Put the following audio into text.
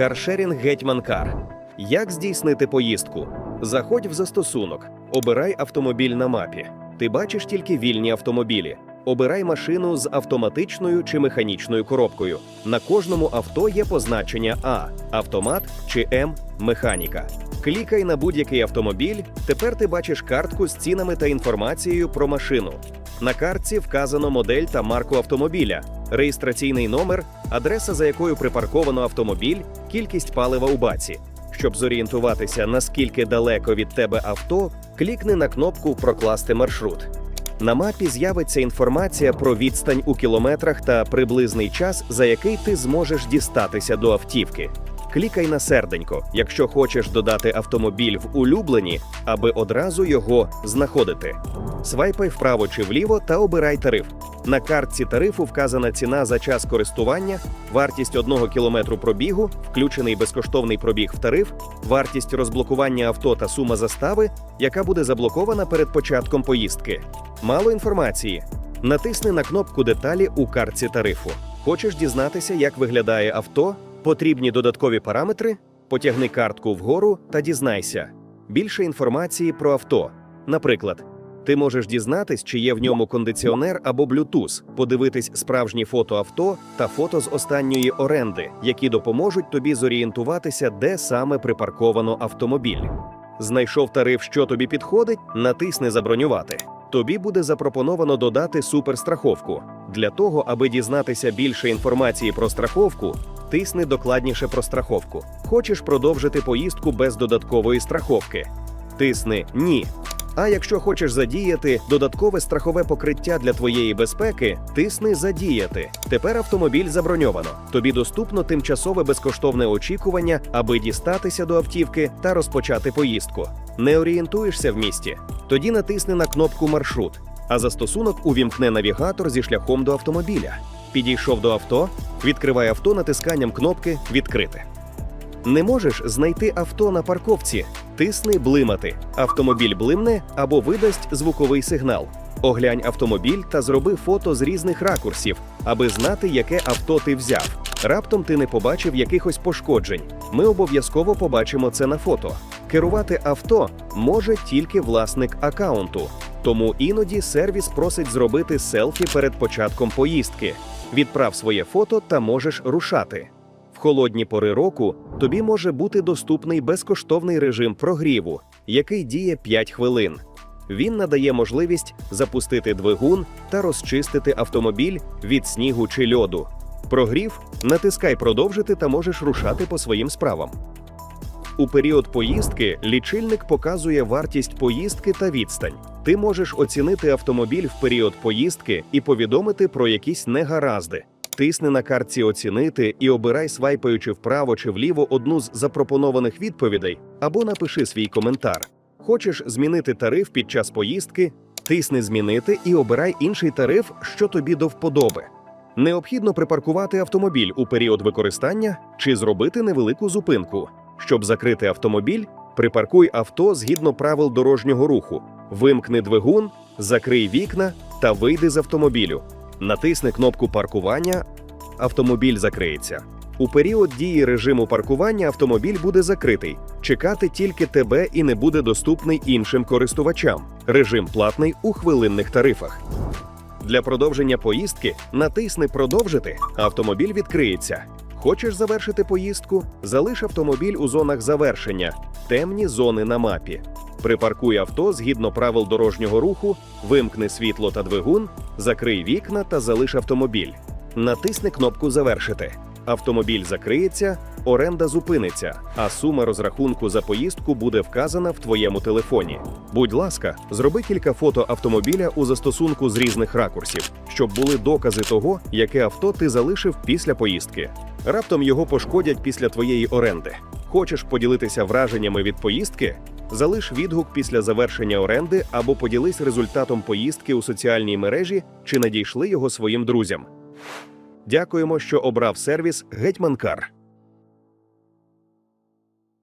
Каршерінг Гетьманкар. Як здійснити поїздку? Заходь в застосунок, обирай автомобіль на мапі. Ти бачиш тільки вільні автомобілі. Обирай машину з автоматичною чи механічною коробкою. На кожному авто є позначення А автомат чи М механіка. Клікай на будь-який автомобіль. Тепер ти бачиш картку з цінами та інформацією про машину. На картці вказано модель та марку автомобіля, реєстраційний номер, адреса, за якою припарковано автомобіль, кількість палива у баці. Щоб зорієнтуватися, наскільки далеко від тебе авто, клікни на кнопку Прокласти маршрут. На мапі з'явиться інформація про відстань у кілометрах та приблизний час, за який ти зможеш дістатися до автівки. Клікай на серденько, якщо хочеш додати автомобіль в улюблені, аби одразу його знаходити. Свайпай вправо чи вліво та обирай тариф. На картці тарифу вказана ціна за час користування, вартість одного кілометру пробігу, включений безкоштовний пробіг в тариф, вартість розблокування авто та сума застави, яка буде заблокована перед початком поїздки. Мало інформації. Натисни на кнопку деталі у картці тарифу. Хочеш дізнатися, як виглядає авто? Потрібні додаткові параметри? Потягни картку вгору та дізнайся. Більше інформації про авто. Наприклад, ти можеш дізнатись, чи є в ньому кондиціонер або Bluetooth, подивитись справжні фото авто та фото з останньої оренди, які допоможуть тобі зорієнтуватися, де саме припарковано автомобіль. Знайшов тариф, що тобі підходить, натисни Забронювати. Тобі буде запропоновано додати суперстраховку. Для того, аби дізнатися більше інформації про страховку, тисни докладніше про страховку. Хочеш продовжити поїздку без додаткової страховки? Тисни Ні. А якщо хочеш задіяти додаткове страхове покриття для твоєї безпеки, тисни Задіяти. Тепер автомобіль заброньовано. Тобі доступно тимчасове безкоштовне очікування, аби дістатися до автівки та розпочати поїздку. Не орієнтуєшся в місті? Тоді натисни на кнопку Маршрут, а застосунок увімкне навігатор зі шляхом до автомобіля. Підійшов до авто, відкривай авто натисканням кнопки Відкрити. Не можеш знайти авто на парковці. Тисни блимати. Автомобіль блимне або видасть звуковий сигнал. Оглянь автомобіль та зроби фото з різних ракурсів, аби знати, яке авто ти взяв. Раптом ти не побачив якихось пошкоджень. Ми обов'язково побачимо це на фото. Керувати авто може тільки власник акаунту, тому іноді сервіс просить зробити селфі перед початком поїздки. Відправ своє фото та можеш рушати. В холодні пори року тобі може бути доступний безкоштовний режим прогріву, який діє 5 хвилин. Він надає можливість запустити двигун та розчистити автомобіль від снігу чи льоду. Прогрів, натискай продовжити та можеш рушати по своїм справам. У період поїздки лічильник показує вартість поїздки та відстань. Ти можеш оцінити автомобіль в період поїздки і повідомити про якісь негаразди. Тисни на картці Оцінити і обирай, свайпаючи вправо чи вліво одну з запропонованих відповідей, або напиши свій коментар. Хочеш змінити тариф під час поїздки? Тисни Змінити і обирай інший тариф, що тобі до вподоби. Необхідно припаркувати автомобіль у період використання чи зробити невелику зупинку. Щоб закрити автомобіль, припаркуй авто згідно правил дорожнього руху, вимкни двигун, закрий вікна та вийди з автомобілю. Натисни кнопку паркування, автомобіль закриється. У період дії режиму паркування автомобіль буде закритий. Чекати тільки тебе і не буде доступний іншим користувачам. Режим платний у хвилинних тарифах. Для продовження поїздки натисни Продовжити, автомобіль відкриється. Хочеш завершити поїздку? Залиш автомобіль у зонах завершення, темні зони на мапі. Припаркуй авто згідно правил дорожнього руху, вимкни світло та двигун, закрий вікна та залиш автомобіль. Натисни кнопку Завершити. Автомобіль закриється, оренда зупиниться, а сума розрахунку за поїздку буде вказана в твоєму телефоні. Будь ласка, зроби кілька фото автомобіля у застосунку з різних ракурсів, щоб були докази того, яке авто ти залишив після поїздки. Раптом його пошкодять після твоєї оренди. Хочеш поділитися враженнями від поїздки? Залиш відгук після завершення оренди або поділись результатом поїздки у соціальній мережі чи надійшли його своїм друзям. Дякуємо, що обрав сервіс Гетьманкар.